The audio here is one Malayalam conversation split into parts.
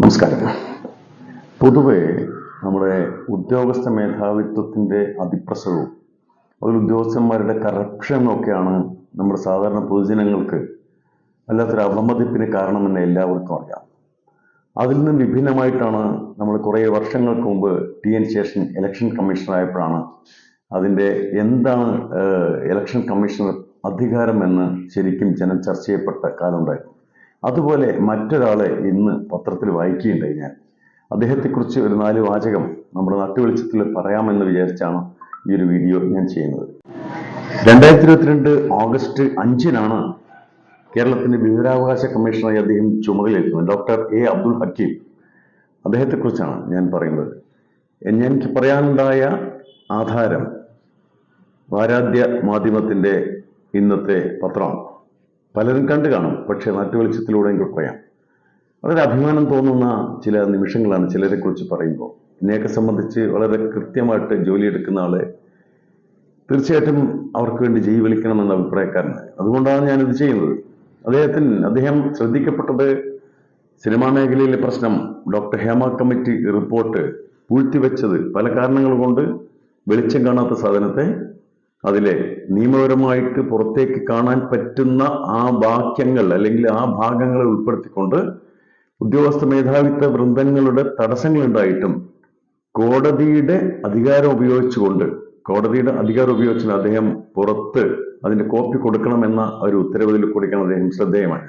നമസ്കാരം. പൊതുവെ നമ്മുടെ ഉദ്യോഗസ്ഥ മേധാവിത്വത്തിന്റെ അതിപ്രസരവും അതിൽ ഉദ്യോഗസ്ഥന്മാരുടെ കറപ്ഷനും ഒക്കെയാണ് നമ്മുടെ സാധാരണ പൊതുജനങ്ങൾക്ക് വല്ലാത്തൊരു അവമതിപ്പിന് കാരണമെന്ന് എല്ലാവർക്കും അറിയാം. അതിൽ നിന്നും വിഭിന്നമായിട്ടാണ് നമ്മൾ കുറേ വർഷങ്ങൾക്ക് മുമ്പ് ടി എൻ ശേഷൻ ഇലക്ഷൻ കമ്മീഷണറായപ്പോഴാണ് അതിന്റെ എന്താണ് ഇലക്ഷൻ കമ്മീഷണർ അധികാരമെന്ന് ശരിക്കും ജനം ചർച്ച ചെയ്യപ്പെട്ട കാലമുണ്ടായിരുന്നു അതുപോലെ മറ്റൊരാളെ ഇന്ന് പത്രത്തിൽ വായിക്കുകയുണ്ടായി ഞാൻ. അദ്ദേഹത്തെക്കുറിച്ച് ഒരു നാല് വാചകം നമ്മുടെ നാട്ടുവെളിച്ചത്തിൽ പറയാമെന്ന് വിചാരിച്ചാണ് ഈ ഒരു വീഡിയോ ഞാൻ ചെയ്യുന്നത്. രണ്ടായിരത്തി ഇരുപത്തിരണ്ട് ഓഗസ്റ്റ് അഞ്ചിനാണ് കേരളത്തിന്റെ വിവരാവകാശ കമ്മീഷണറായി അദ്ദേഹം ചുമതലയേൽക്കുന്നത്. Doctor A Abdul Hakeem. അദ്ദേഹത്തെക്കുറിച്ചാണ് ഞാൻ പറയുന്നത്. ഞാൻ പറയാനുണ്ടായ ആധാരം വാരാധ്യ മാധ്യമത്തിന്റെ ഇന്നത്തെ പത്രമാണ് പലരും കണ്ടു കാണും പക്ഷേ നാട്ടുവെളിച്ചത്തിലൂടെ എനിക്ക് പറയാം. വളരെ അഭിമാനം തോന്നുന്ന ചില നിമിഷങ്ങളാണ് ചിലരെ കുറിച്ച് പറയുമ്പോൾ. എന്നെയൊക്കെ സംബന്ധിച്ച് വളരെ കൃത്യമായിട്ട് ജോലി എടുക്കുന്ന ആളെ തീർച്ചയായിട്ടും അവർക്ക് വേണ്ടി ജൈവലിക്കണമെന്ന അഭിപ്രായക്കാരനാണ്. അതുകൊണ്ടാണ് ഞാനിത് ചെയ്യുന്നത്. അദ്ദേഹത്തിന് അദ്ദേഹം ശ്രദ്ധിക്കപ്പെട്ടത് സിനിമാ മേഖലയിലെ പ്രശ്നം. ഡോക്ടർ ഹേമ കമ്മിറ്റി റിപ്പോർട്ട് പൂഴ്ത്തിവെച്ചത് പല കാരണങ്ങൾ കൊണ്ട് വെളിച്ചം കാണാത്ത സാധനത്തെ അതിലെ നിയമപരമായിട്ട് പുറത്തേക്ക് കാണാൻ പറ്റുന്ന ആ വാക്യങ്ങൾ അല്ലെങ്കിൽ ആ ഭാഗങ്ങളെ ഉൾപ്പെടുത്തിക്കൊണ്ട് ഉദ്യോഗസ്ഥ മേധാവിത്വ വൃന്ദങ്ങളുടെ തടസ്സങ്ങളുണ്ടായിട്ടും കോടതിയുടെ അധികാരം ഉപയോഗിച്ചുകൊണ്ട് കോടതിയുടെ അധികാരം ഉപയോഗിച്ച് അദ്ദേഹം പുറത്ത് അതിന്റെ കോപ്പി കൊടുക്കണമെന്ന ഒരു ഉത്തരവിൽ കൊടുക്കാൻ അദ്ദേഹം ശ്രദ്ധേയമാണ്.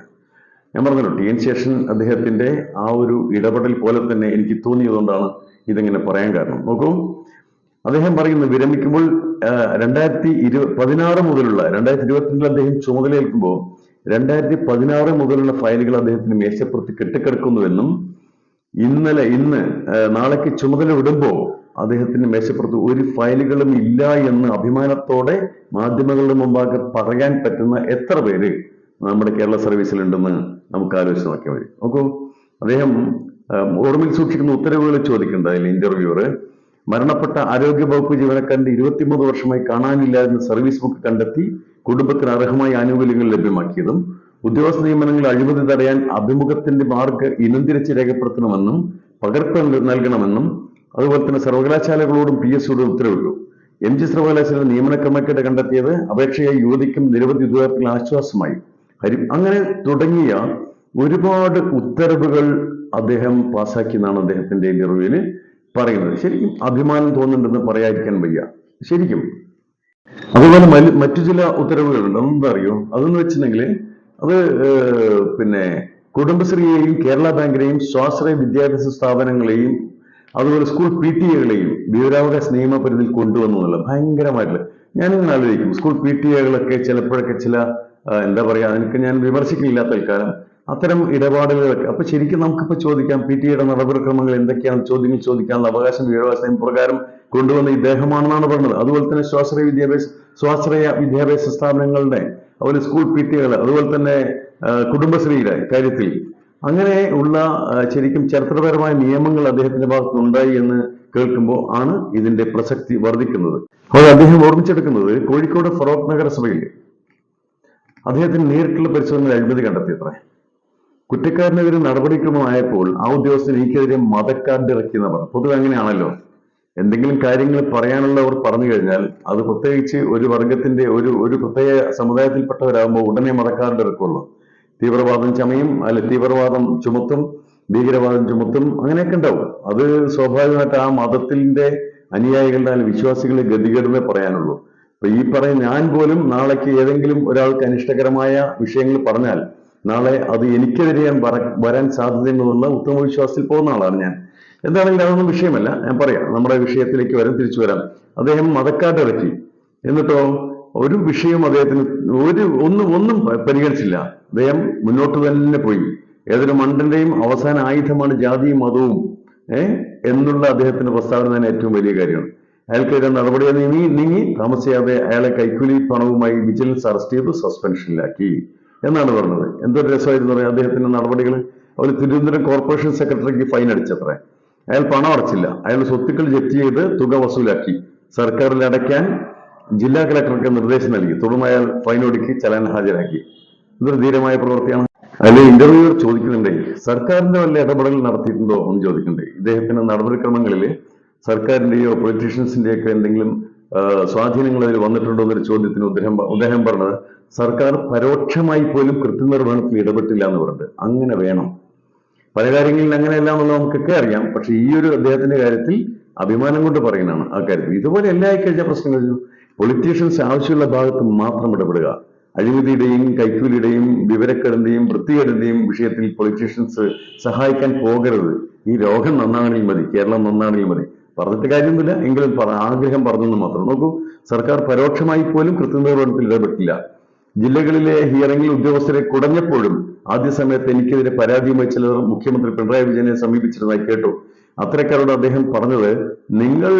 ഞാൻ പറഞ്ഞല്ലോ ടി. എൻ. ശേഷൻ അദ്ദേഹത്തിന്റെ ആ ഒരു ഇടപെടൽ പോലെ തന്നെ എനിക്ക് തോന്നിയതുകൊണ്ടാണ് ഇതിങ്ങനെ പറയാൻ കാരണം. നോക്കൂ അദ്ദേഹം പറയുന്നു വിരമിക്കുമ്പോൾ രണ്ടായിരത്തി ഇരു പതിനാറ് മുതലുള്ള രണ്ടായിരത്തി ഇരുപത്തിരണ്ടിൽ അദ്ദേഹം ചുമതലയേൽക്കുമ്പോൾ രണ്ടായിരത്തി പതിനാറ് മുതലുള്ള ഫയലുകൾ അദ്ദേഹത്തിന് മേശപ്പുറത്ത് കെട്ടിക്കിടക്കുന്നുവെന്നും ഇന്നലെ ഇന്ന് നാളേക്ക് ചുമതല വിടുമ്പോൾ അദ്ദേഹത്തിന്റെ മേശപ്പുറത്ത് ഒരു ഫയലുകളും ഇല്ല എന്ന് അഭിമാനത്തോടെ മാധ്യമങ്ങളുടെ മുമ്പാകെ പറയാൻ പറ്റുന്ന എത്ര പേര് നമ്മുടെ കേരള സർവീസിലുണ്ടെന്ന് നമുക്ക് ആലോചിച്ച് നോക്കിയാൽ മതി. നോക്കൂ അദ്ദേഹം ഓർമ്മയിൽ സൂക്ഷിക്കുന്ന ഉത്തരവുകൾ ചോദിക്കുന്നുണ്ട് അതിൽ ഇന്റർവ്യൂവർ. മരണപ്പെട്ട ആരോഗ്യ വകുപ്പ് ജീവനക്കാരന്റെ ഇരുപത്തിമൂന്ന് വർഷമായി കാണാനില്ലായിരുന്ന സർവീസ് ബുക്ക് കണ്ടെത്തി കുടുംബത്തിന് അർഹമായ ആനുകൂല്യങ്ങൾ ലഭ്യമാക്കിയതും ഉദ്യോഗസ്ഥ നിയമനങ്ങൾ അഴിമതി തടയാൻ അഭിമുഖത്തിന്റെ മാർക്ക് ഇനം തിരിച്ച് രേഖപ്പെടുത്തണമെന്നും പകർപ്പ് നൽകണമെന്നും അതുപോലെ തന്നെ സർവകലാശാലകളോടും പി എസ് സിയോടും ഉത്തരവിട്ടു. എം ജി സർവകലാശാല നിയമന കമ്മിറ്റിയുടെ കണ്ടെത്തിയത് അപേക്ഷയായി യുവതിക്കും നിരവധി ഉദ്യോഗാർത്ഥികൾ ആശ്വാസമായി. ഹരി അങ്ങനെ തുടങ്ങിയ ഒരുപാട് ഉത്തരവുകൾ അദ്ദേഹം പാസാക്കിയെന്നാണ് അദ്ദേഹത്തിന്റെ ഇന്റർവ്യൂവിൽ പറയുന്നത്. ശരിക്കും അഭിമാനം തോന്നുന്നുണ്ടെന്ന് പറയാതിരിക്കാൻ വയ്യ. ശരിക്കും. അതുപോലെ മറ്റു ചില ഉത്തരവുകളുണ്ട്. അതെന്താ അറിയോ അതെന്ന് വെച്ചിട്ടുണ്ടെങ്കിൽ അത് പിന്നെ കുടുംബശ്രീയെയും കേരള ബാങ്കിനെയും സ്വാശ്രയ വിദ്യാഭ്യാസ സ്ഥാപനങ്ങളെയും അതുപോലെ സ്കൂൾ പി ടി എകളെയും വിവരാവകാശ നിയമപരിധിയിൽ കൊണ്ടുവന്നു എന്നുള്ള ഭയങ്കരമായിട്ടുള്ള ഞാനിങ്ങനെ ആലോചിക്കും. സ്കൂൾ പി ടി എകളൊക്കെ ചിലപ്പോഴൊക്കെ ചില എന്താ പറയാ എനിക്ക് ഞാൻ വിമർശിക്കുന്നില്ലാത്ത തൽക്കാലം അത്തരം ഇടപാടുകളൊക്കെ അപ്പൊ ശരിക്കും നമുക്കിപ്പോ ചോദിക്കാം പി ടി എയുടെ നടപടിക്രമങ്ങൾ എന്തൊക്കെയാണ്? ചോദ്യങ്ങൾ ചോദിക്കാനുള്ള അവകാശം വിവരാവകാശ നിയമപ്രകാരം കൊണ്ടുവന്ന ഇദ്ദേഹമാണെന്നാണ് പറഞ്ഞത്. അതുപോലെ തന്നെ സ്വാശ്രയ വിദ്യാഭ്യാസ സ്വാശ്രയ വിദ്യാഭ്യാസ സ്ഥാപനങ്ങളുടെ അതുപോലെ സ്കൂൾ പി ടി എകൾ അതുപോലെ തന്നെ കുടുംബശ്രീയുടെ കാര്യത്തിൽ. അങ്ങനെ ഉള്ള ശരിക്കും ചരിത്രപരമായ നിയമങ്ങൾ അദ്ദേഹത്തിന്റെ ഭാഗത്ത് ഉണ്ടായി എന്ന് കേൾക്കുമ്പോൾ ആണ് ഇതിന്റെ പ്രസക്തി വർദ്ധിക്കുന്നത്. അത് അദ്ദേഹം ഓർമ്മിച്ചെടുക്കുന്നത് കോഴിക്കോട് ഫറോക്ക് നഗരസഭയിൽ അദ്ദേഹത്തിന് നേരിട്ടുള്ള പരിശോധന അഴിമതി കണ്ടെത്തിയത്രേ. കുറ്റക്കാരനെതിരെ നടപടിക്രമമായപ്പോൾ ആ ഉദ്യോഗസ്ഥൻ എനിക്കെതിരെ മതക്കാർഡ് ഇറക്കിയെന്ന് പറഞ്ഞു. പൊതുവെ അങ്ങനെയാണല്ലോ. എന്തെങ്കിലും കാര്യങ്ങൾ പറയാനുള്ളവർ പറഞ്ഞു കഴിഞ്ഞാൽ അത് പ്രത്യേകിച്ച് ഒരു വർഗത്തിന്റെ ഒരു ഒരു പ്രത്യേക സമുദായത്തിൽപ്പെട്ടവരാകുമ്പോൾ ഉടനെ മതക്കാരന്റെ ഇറക്കുള്ളൂ തീവ്രവാദം ചമയും അല്ലെ തീവ്രവാദം ചുമത്തും ഭീകരവാദം ചുമത്തും അങ്ങനെയൊക്കെ ഉണ്ടാവും. അത് സ്വാഭാവികമായിട്ട് ആ മതത്തിന്റെ അനുയായികളുടെ അല്ലെങ്കിൽ വിശ്വാസികളുടെ ഗതികേടുമേ പറയാനുള്ളൂ. അപ്പൊ ഈ പറയുന്ന ഞാൻ പോലും നാളേക്ക് ഏതെങ്കിലും ഒരാൾക്ക് അനിഷ്ടകരമായ വിഷയങ്ങൾ പറഞ്ഞാൽ നാളെ അത് എനിക്കെതിരെ വരാൻ സാധ്യതയുണ്ടെന്നുള്ള ഉത്തമ വിശ്വാസത്തിൽ പോകുന്ന ആളാണ് ഞാൻ. എന്താണെങ്കിലും അതൊന്നും വിഷയമല്ല. ഞാൻ പറയാം. നമ്മുടെ വിഷയത്തിലേക്ക് വരാം തിരിച്ചു വരാം. അദ്ദേഹം മതക്കാട്ട് ഇറക്കി എന്നിട്ടോ ഒരു വിഷയം അദ്ദേഹത്തിന് ഒരു ഒന്നും ഒന്നും പരിഗണിച്ചില്ല. അദ്ദേഹം മുന്നോട്ട് തന്നെ പോയി. ഏതൊരു മണ്ടന്റെയും അവസാന ആയുധമാണ് ജാതിയും മതവും ഏഹ് എന്നുള്ള അദ്ദേഹത്തിന്റെ പ്രസ്താവന തന്നെ ഏറ്റവും വലിയ കാര്യമാണ്. അയാൾക്കെതിരെ നടപടി നീങ്ങി നീങ്ങി താമസിയാതെ അയാളെ കൈക്കൂലി പണവുമായി വിജിലൻസ് അറസ്റ്റ് ചെയ്ത് സസ്പെൻഷനിലാക്കി. എന്നാണ് പറഞ്ഞത്. എന്തൊരു രസമായിരുന്നു പറയാം അദ്ദേഹത്തിന്റെ നടപടികൾ അവർ തിരുവനന്തപുരം കോർപ്പറേഷൻ സെക്രട്ടറിക്ക് ഫൈൻ അടിച്ചത്രേ. അയാൾ പണം അടച്ചില്ല. അയാൾ സ്വത്തുക്കൾ ജപ്തി ചെയ്ത് തുക വസൂലാക്കി. സർക്കാരിൽ അടയ്ക്കാൻ ജില്ലാ കളക്ടർക്ക് നിർദ്ദേശം നൽകി. തുടർന്ന് അയാൾ ഫൈൻ ഒടുക്കി ചലാൻ ഹാജരാക്കി. ഇതൊരു ധീരമായ പ്രവൃത്തിയാണ്. അതിൽ ഇന്റർവ്യൂവർ ചോദിക്കുന്നുണ്ട് സർക്കാരിന്റെ വല്ല ഇടപെടൽ നടത്തിയിട്ടുണ്ടോ? എന്ന് ചോദിക്കുന്നുണ്ട്. ഇദ്ദേഹത്തിന്റെ നടപടിക്രമങ്ങളിൽ സർക്കാരിന്റെയോ പൊളിറ്റീഷ്യൻസിന്റെയൊക്കെ എന്തെങ്കിലും സ്വാധീനങ്ങൾ അതിൽ വന്നിട്ടുണ്ടോ എന്നൊരു ചോദ്യത്തിന് ഉദ്ദേഹം പ- അദ്ദേഹം പറഞ്ഞത് സർക്കാർ പരോക്ഷമായി പോലും കൃത്യനിർവഹണത്തിൽ ഇടപെട്ടില്ല എന്ന് പറഞ്ഞിട്ട് അങ്ങനെ വേണം. പല കാര്യങ്ങളിൽ അങ്ങനെയല്ല എന്നുള്ളത് നമുക്കൊക്കെ അറിയാം. പക്ഷെ ഈ ഒരു അദ്ദേഹത്തിന്റെ കാര്യത്തിൽ അഭിമാനം കൊണ്ട് പറയുന്നതാണ് ആ കാര്യത്തിൽ. ഇതുപോലെ എല്ലാ കഴിഞ്ഞ പ്രശ്നങ്ങൾ പൊളിറ്റീഷ്യൻസ് ആവശ്യമുള്ള ഭാഗത്ത് മാത്രം ഇടപെടുക. അഴിമതിയുടെയും കൈക്കൂലിയുടെയും വിവരക്കേടിന്റെയും വൃത്തികേടിന്റെയും വിഷയത്തിൽ പൊളിറ്റീഷ്യൻസ് സഹായിക്കാൻ പോകരുത്. ഈ രോഗം നന്നാണെങ്കിൽ മതി കേരളം നന്നാണെങ്കിൽ മതി. പറഞ്ഞിട്ട് കാര്യമൊന്നുമില്ല. എങ്കിലും ആഗ്രഹം പറഞ്ഞെന്ന് മാത്രം. നോക്കൂ സർക്കാർ പരോക്ഷമായി പോലും കൃത്യനിർവഹണത്തിൽ ഇടപെട്ടില്ല. ജില്ലകളിലെ ഹിയറിംഗിൽ ഉദ്യോഗസ്ഥരെ കുടഞ്ഞപ്പോഴും ആദ്യ സമയത്ത് എനിക്കെതിരെ പരാതിയുമായി ചിലർ മുഖ്യമന്ത്രി പിണറായി വിജയനെ സമീപിച്ചിരുന്നതായി കേട്ടു. അത്തരക്കാരോട് അദ്ദേഹം പറഞ്ഞത് നിങ്ങൾ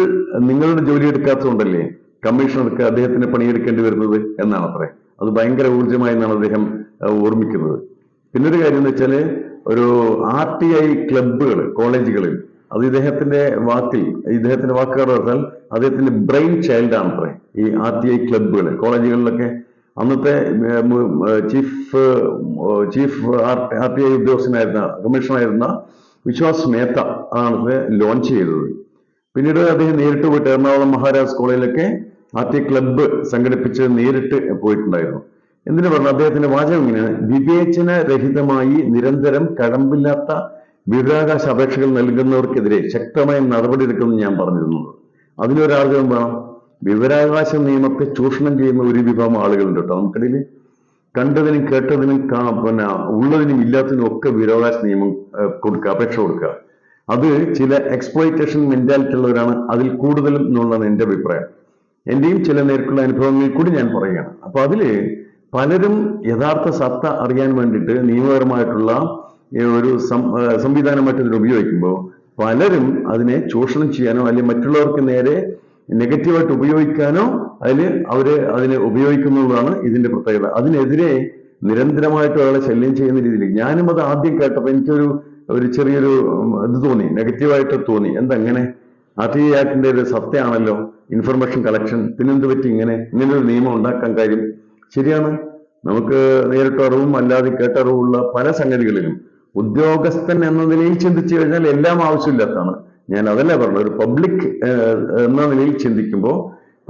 നിങ്ങളുടെ ജോലി എടുക്കാത്തതുകൊണ്ടല്ലേ കമ്മീഷണർക്ക് അദ്ദേഹത്തിന് പണിയെടുക്കേണ്ടി വരുന്നത്? എന്നാണ് അത്രേ അത് ഭയങ്കര ഊർജമായി എന്നാണ് അദ്ദേഹം ഓർമ്മിക്കുന്നത്. പിന്നൊരു കാര്യം എന്ന് വെച്ചാൽ ഒരു ആർ ടി ഐ ക്ലബുകൾ കോളേജുകളിൽ അത് ഇദ്ദേഹത്തിന്റെ വാക്കിൽ ഇദ്ദേഹത്തിന്റെ വാക്കുകൾ പറഞ്ഞാൽ അദ്ദേഹത്തിന്റെ ബ്രെയിൻ ചൈൽഡ് ആണ് അത്ര. ഈ ആർ ടി ഐ ക്ലബുകൾ കോളേജുകളിലൊക്കെ അന്നത്തെ chief chief R T I ഉദ്യോഗസ്ഥനായിരുന്ന കമ്മീഷണറായിരുന്ന വിശ്വാസ് മേത്ത ആണ് ലോഞ്ച് ചെയ്തത്. പിന്നീട് അദ്ദേഹം നേരിട്ട് പോയിട്ട് എറണാകുളം മഹാരാജ് കോളേജിലൊക്കെ ആർ ടി ക്ലബ്ബ് സംഘടിപ്പിച്ച് നേരിട്ട് പോയിട്ടുണ്ടായിരുന്നു. എന്തിനു പറഞ്ഞു? അദ്ദേഹത്തിന്റെ വാചകം ഇങ്ങനെയാണ്. വിവേചന രഹിതമായി നിരന്തരം കഴമ്പില്ലാത്ത വിവരാവകാശ അപേക്ഷകൾ നൽകുന്നവർക്കെതിരെ ശക്തമായ നടപടിയെടുക്കുമെന്ന് ഞാൻ പറഞ്ഞിരുന്നത് അതിനൊരാഗ്രഹം വേണം വിവരാവകാശ നിയമത്തെ ചൂഷണം ചെയ്യുന്ന ഒരു വിഭാഗം ആളുകളുണ്ട് കേട്ടോ. നമുക്കിടയിൽ കണ്ടതിനും കേട്ടതിനും പിന്നെ ഉള്ളതിനും ഇല്ലാത്തതിനും ഒക്കെ വിവരാവകാശ നിയമം കൊടുക്കുക അപേക്ഷ കൊടുക്കുക അത് ചില എക്സ്പ്ലോയിറ്റേഷൻ മെന്റാലിറ്റി ഉള്ളവരാണ്. അതിൽ കൂടുതലും എന്നുള്ളതാണ് എന്റെ അഭിപ്രായം. എന്റെയും ചില നേരിട്ടുള്ള അനുഭവങ്ങളിൽ കൂടി ഞാൻ പറയുകയാണ്. അപ്പൊ അതിൽ പലരും യഥാർത്ഥ സത്ത അറിയാൻ വേണ്ടിയിട്ട് നിയമപരമായിട്ടുള്ള ഒരു സംവിധാനം മറ്റൊരു ഉപയോഗിക്കുമ്പോൾ പലരും അതിനെ ചൂഷണം ചെയ്യാനോ അല്ലെങ്കിൽ മറ്റുള്ളവർക്ക് നേരെ നെഗറ്റീവായിട്ട് ഉപയോഗിക്കാനോ അതിൽ അവർ അതിനെ ഉപയോഗിക്കുന്നുള്ളതാണ് ഇതിന്റെ പ്രത്യേകത. അതിനെതിരെ നിരന്തരമായിട്ട് ഒരാളെ ശല്യം ചെയ്യുന്ന രീതിയിൽ ഞാനും അത് ആദ്യം കേട്ടപ്പോൾ എനിക്കൊരു ഒരു ചെറിയൊരു ഇത് തോന്നി. നെഗറ്റീവായിട്ട് തോന്നി. എന്തെങ്ങനെ? ആർ ടി ആക്ടിന്റെ ഒരു സത്യമാണല്ലോ. Information collection. പിന്നെന്ത് പറ്റി ഇങ്ങനെ? ഇങ്ങനെ ഒരു നിയമം ഉണ്ടാക്കാൻ കാര്യം ശരിയാണ്. നമുക്ക് നേരിട്ട് അറിവും അല്ലാതെ കേട്ടറിവുള്ള പല സംഗതികളിലും ഉദ്യോഗസ്ഥൻ എന്ന നിലയിൽ ചിന്തിച്ചു കഴിഞ്ഞാൽ എല്ലാം ആവശ്യമില്ലാത്തതാണ്. ഞാൻ അതല്ല പറഞ്ഞത്? ഒരു പബ്ലിക് എന്ന നിലയിൽ ചിന്തിക്കുമ്പോൾ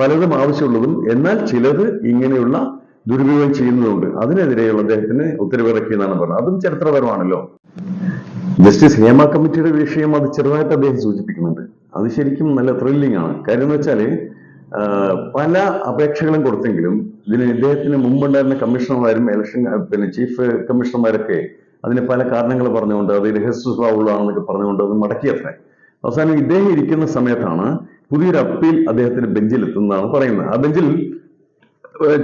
പലതും ആവശ്യമുള്ളതും എന്നാൽ ചിലത് ഇങ്ങനെയുള്ള ദുരുപയോഗം ചെയ്യുന്നതുണ്ട്. അതിനെതിരെയുള്ള അദ്ദേഹത്തിന് ഉത്തരവിറക്കി എന്നാണ് പറഞ്ഞത്. അതും ചരിത്രപരമാണല്ലോ. ജസ്റ്റിസ് ഹേമ കമ്മിറ്റിയുടെ വിഷയം അത് ചെറുതായിട്ട് അദ്ദേഹം സൂചിപ്പിക്കുന്നുണ്ട്. അത് ശരിക്കും നല്ല ത്രില്ലിംഗ് ആണ്. കാര്യം എന്ന് വെച്ചാൽ പല അപേക്ഷകളും കൊടുത്തെങ്കിലും ഇതിന് ഇദ്ദേഹത്തിന് മുമ്പുണ്ടായിരുന്ന കമ്മീഷണർമാരും ഇലക്ഷൻ പിന്നെ ചീഫ് കമ്മീഷണർമാരൊക്കെ അതിന് പല കാരണങ്ങൾ പറഞ്ഞുകൊണ്ട് അത് രഹസ്യ സ്വഭാവമുള്ളതാണെന്നൊക്കെ പറഞ്ഞുകൊണ്ട് അത് മടക്കിയത്രേ. അവസാനം ഇദ്ദേഹം ഇരിക്കുന്ന സമയത്താണ് പുതിയൊരു അപ്പീൽ അദ്ദേഹത്തിന് ബെഞ്ചിൽ എത്തുന്നതാണ് പറയുന്നത്. ആ ബെഞ്ചിൽ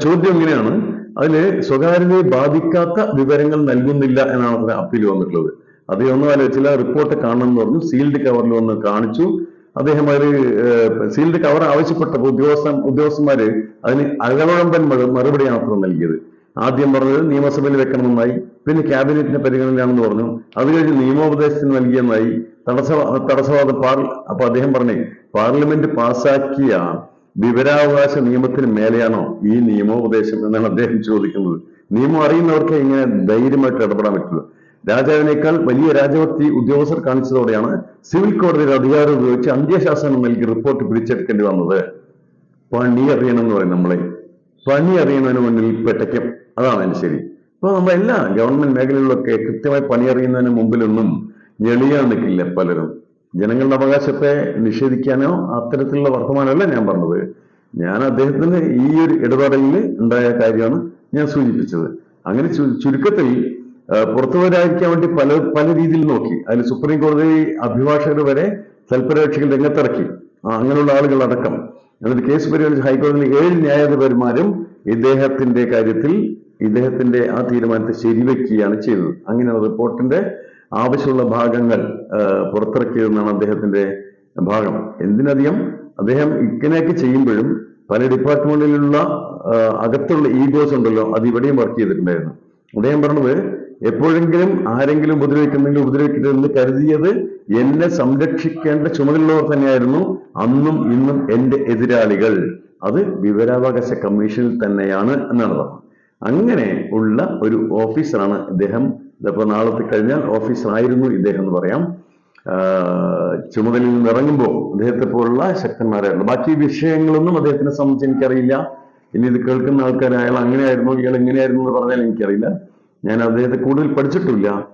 ചോദ്യം ഇങ്ങനെയാണ്. അതിൽ സ്വകാര്യതയെ ബാധിക്കാത്ത വിവരങ്ങൾ നൽകുന്നില്ല എന്നാണ് അതിന് അപ്പീൽ വന്നിട്ടുള്ളത്. അദ്ദേഹം ഒന്നും ആലോചിച്ചില്ല റിപ്പോർട്ട് കാണണം എന്ന് പറഞ്ഞു. സീൽഡ് കവറിൽ വന്ന് കാണിച്ചു. അദ്ദേഹം അവർ സീൽഡ് കവർ ആവശ്യപ്പെട്ടപ്പോൾ ഉദ്യോഗസ്ഥ ഉദ്യോഗസ്ഥന്മാര് അതിന് മറുപടി മറുപടിയാണ് അത്ര നൽകിയത്. ആദ്യം പറഞ്ഞത് നിയമസഭയിൽ വെക്കണമെന്നായി. പിന്നെ ക്യാബിനറ്റിന്റെ പരിഗണനയിലാണെന്ന് പറഞ്ഞു. അത് കഴിഞ്ഞ് നിയമോപദേശത്തിന് നൽകിയെന്നായി തടസ്സ തടസ്സവാദ പാർ അപ്പൊ അദ്ദേഹം പറഞ്ഞേ പാർലമെന്റ് പാസാക്കിയ വിവരാവകാശ നിയമത്തിന് മേലെയാണോ ഈ നിയമോപദേശം എന്നാണ് അദ്ദേഹം ചോദിക്കുന്നത്. നിയമം അറിയുന്നവർക്ക് ഇങ്ങനെ ധൈര്യമായിട്ട് ഇടപെടാൻ പറ്റില്ല രാജാവിനേക്കാൾ വലിയ രാജവർത്തി ഉദ്യോഗസ്ഥർ കാണിച്ചതോടെയാണ് സിവിൽ കോടതിയുടെ അധികാരം ഉപയോഗിച്ച് അന്ത്യശാസനം നൽകി റിപ്പോർട്ട് പിടിച്ചെടുക്കേണ്ടി വന്നത്. പണി അറിയണം എന്ന് പറയും നമ്മളെ. പണി അറിയണതിന് മുന്നിൽ പെട്ടയ്ക്കും. അതാണ് ശരി. ഇപ്പൊ നമ്മളെല്ലാം ഗവൺമെന്റ് മേഖലകളിലൊക്കെ കൃത്യമായി പണിയറിയുന്നതിന് മുമ്പിലൊന്നും ഞെളിയാൻ നിൽക്കില്ല പലരും. ജനങ്ങളുടെ അവകാശത്തെ നിഷേധിക്കാനോ അത്തരത്തിലുള്ള വർത്തമാനമല്ല ഞാൻ പറഞ്ഞത്. ഞാൻ അദ്ദേഹത്തിന് ഈ ഒരു ഇടപെടലിൽ ഉണ്ടായ കാര്യമാണ് ഞാൻ സൂചിപ്പിച്ചത്. അങ്ങനെ ചുരുക്കത്തിൽ പുറത്തുവരായിരിക്കാൻ വേണ്ടി പല പല രീതിയിൽ നോക്കി. അതിൽ സുപ്രീം കോടതി അഭിഭാഷകർ വരെ തൽപരകക്ഷികൾ രംഗത്തിറക്കി. അങ്ങനെയുള്ള ആളുകൾ അടക്കം എന്നിട്ട് കേസ് പരിഗണിച്ച് ഹൈക്കോടതിയിൽ ഏഴ് ന്യായാധിപന്മാരും ഇദ്ദേഹത്തിന്റെ കാര്യത്തിൽ ഇദ്ദേഹത്തിന്റെ ആ തീരുമാനത്തെ ശരിവെക്കുകയാണ് ചെയ്തത്. അങ്ങനെ റിപ്പോർട്ടിന്റെ ആവശ്യമുള്ള ഭാഗങ്ങൾ പുറത്തിറക്കിയതെന്നാണ് അദ്ദേഹത്തിന്റെ ഭാഗം. എന്തിനധികം അദ്ദേഹം ഇങ്ങനെയൊക്കെ ചെയ്യുമ്പോഴും പല ഡിപ്പാർട്ട്മെന്റിലുള്ള അകത്തുള്ള ഈഗോസ് ഉണ്ടല്ലോ അത് ഇവിടെയും വർക്ക് ചെയ്തിട്ടുണ്ടായിരുന്നു. അദ്ദേഹം പറഞ്ഞത് എപ്പോഴെങ്കിലും ആരെങ്കിലും ഉപദ്രവിക്കുന്നെങ്കിൽ ഉപദ്രവിക്കരുതെന്ന് കരുതിയത് എന്നെ സംരക്ഷിക്കേണ്ട ചുമതലയുള്ളവർ തന്നെയായിരുന്നു അന്നും ഇന്നും എന്റെ എതിരാളികൾ. അത് വിവരാവകാശ കമ്മീഷനിൽ തന്നെയാണ് എന്നർത്ഥം. അങ്ങനെ ഉള്ള ഒരു ഓഫീസറാണ് ഇദ്ദേഹം. ഇതിപ്പോൾ നാളത്തെ കഴിഞ്ഞാൽ ഓഫീസറായിരുന്നു ഇദ്ദേഹം എന്ന് പറയാം. ചുമതലയിൽ നിന്ന് ഇറങ്ങുമ്പോൾ അദ്ദേഹത്തെ പോലുള്ള ശക്തന്മാരായിരുന്നു. ബാക്കി വിഷയങ്ങളൊന്നും അദ്ദേഹത്തിനെ സംബന്ധിച്ച് എനിക്കറിയില്ല. ഇനി ഇത് കേൾക്കുന്ന ആൾക്കാർ അയാൾ അങ്ങനെയായിരുന്നു ഇയാൾ എങ്ങനെയായിരുന്നു എന്ന് പറഞ്ഞാൽ എനിക്കറിയില്ല. ഞാൻ അദ്ദേഹത്തെ കൂടുതൽ പഠിച്ചിട്ടില്ല.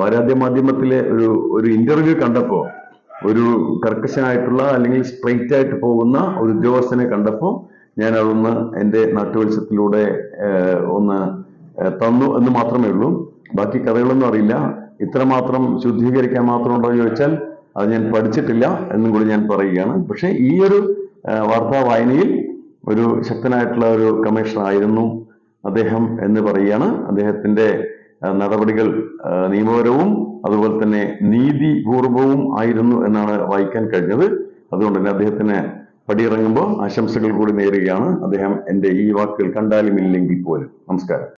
വാരാദ്യ മാധ്യമത്തിലെ ഒരു ഒരു ഇന്റർവ്യൂ കണ്ടപ്പോൾ ഒരു കർക്കശനായിട്ടുള്ള അല്ലെങ്കിൽ സ്ട്രെയിറ്റ് ആയിട്ട് പോകുന്ന ഒരു ഉദ്യോഗസ്ഥനെ കണ്ടപ്പോൾ ഞാൻ അതൊന്ന് എന്റെ നാട്ടുവത്സത്തിലൂടെ ഒന്ന് തന്നു എന്ന് മാത്രമേ ഉള്ളൂ. ബാക്കി കഥകളൊന്നും അറിയില്ല. ഇത്രമാത്രം ശുദ്ധീകരിക്കാൻ മാത്രം ഉണ്ടോ എന്ന് ചോദിച്ചാൽ അത് ഞാൻ പഠിച്ചിട്ടില്ല എന്നും കൂടി ഞാൻ പറയുകയാണ്. പക്ഷേ ഈ ഒരു വാർത്താ വായനയിൽ ഒരു ശക്തനായിട്ടുള്ള ഒരു കമ്മീഷണർ ആയിരുന്നു അദ്ദേഹം എന്ന് പറയുകയാണ്. അദ്ദേഹത്തിന്റെ നടപടികൾ നിയമപരവും അതുപോലെ തന്നെ നീതിപൂർവവും ആയിരുന്നു എന്നാണ് വായിക്കാൻ കഴിഞ്ഞത്. അതുകൊണ്ട് തന്നെ അദ്ദേഹത്തിന് പടിയിറങ്ങുമ്പോൾ ആശംസകൾ കൂടി നേരുകയാണ്. അദ്ദേഹം എന്റെ ഈ വാക്കുകൾ കണ്ടാലും ഇല്ലെങ്കിൽ പോലും. നമസ്കാരം.